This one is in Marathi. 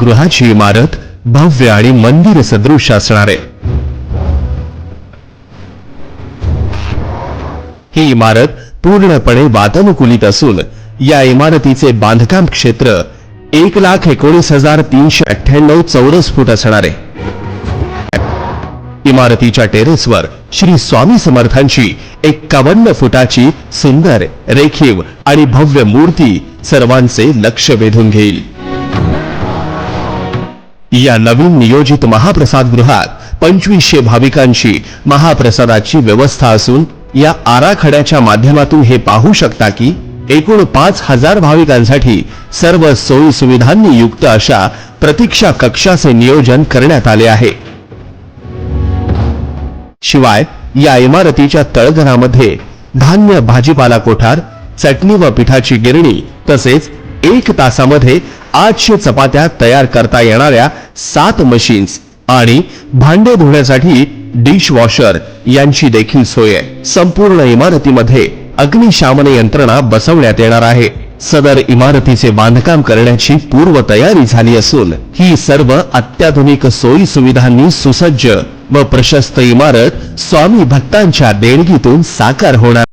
गृहाची इमारत भव्य आणि मंदिर सदृश असणार. आहे ही इमारत पूर्णपणे वातानुकूलित असून या इमारतीचे बांधकाम क्षेत्र एक लाख एकोणीस हजार तीनशे अठ्ठ्याण्णव चौरस फूट असणार. आहे इमारतीच्या टेरेसवर श्री स्वामी समर्थांची एक्कावन्न फुटाची सुंदर रेखीव आणि भव्य मूर्ती सर्वांचे लक्ष वेधून घेईल. या नवीन नियोजित महाप्रसाद गृहात पंचवीसशे भाविकांची महाप्रसादाची व्यवस्था असून या आराखड्याच्या माध्यमातून हे पाहू शकता की एकूण पाच हजार भाविकांसाठी सर्व सोयी सुविधांनी युक्त अशा प्रतीक्षा कक्षाचे नियोजन करण्यात आले आहे. शिवाय या इमारतीच्या तळघरामध्ये धान्य भाजीपाला कोठार चटणी व पिठाची गिरणी तसेच एक तासामध्ये आठशे चपात्या तयार करता येणाऱ्या सात मशीन्स आणि भांडे धुण्यासाठी डिश वॉशर यांची देखील सोय आहे. संपूर्ण इमारतीमध्ये अग्निशामन यंत्रणा बसवण्यात येणार आहे. सदर इमारतीचे बांधकाम करण्याची पूर्व तयारी झाली असून ही सर्व अत्याधुनिक सोयी सुविधांनी सुसज्ज व प्रशस्त इमारत स्वामी भक्तांच्या देणगीतून साकार होणार